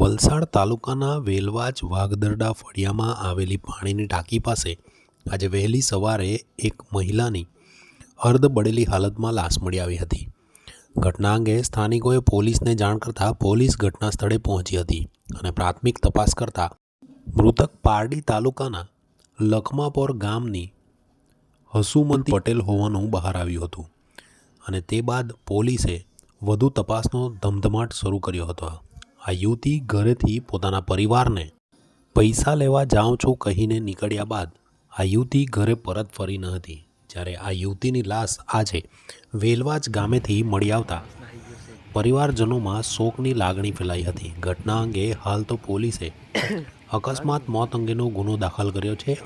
વલસાડ તાલુકાના વેલવાજ વાઘદરડા ફળિયામાં આવેલી પાણીની ટાંકી પાસે આજે વહેલી સવારે એક મહિલાની અર્ધ બળેલી હાલતમાં લાશ મળી આવી હતી. ઘટના અંગે સ્થાનિકોએ પોલીસને જાણ કરતાં પોલીસ ઘટના સ્થળે પહોંચી હતી અને પ્રાથમિક તપાસ કરતાં મૃતક પારડી તાલુકાના લખમાપોર ગામની હસુમંતી પટેલ હોવાનું બહાર આવ્યું હતું અને તે બાદ પોલીસે વધુ તપાસનો ધમધમાટ શરૂ કર્યો હતો. આ યુવતી ઘરેથી પોતાના પરિવારને પૈસા લેવા જાઉં છું કહીને નીકળ્યા બાદ આ યુવતી ઘરે પરત ફરી ન હતી. જ્યારે આ યુવતીની લાશ આજે વેલવાજ ગામેથી મળી આવતા પરિવારજનોમાં શોકની લાગણી ફેલાઈ હતી. ઘટના અંગે હાલ તો પોલીસે અકસ્માત મોત અંગેનો ગુનો દાખલ કર્યો છે.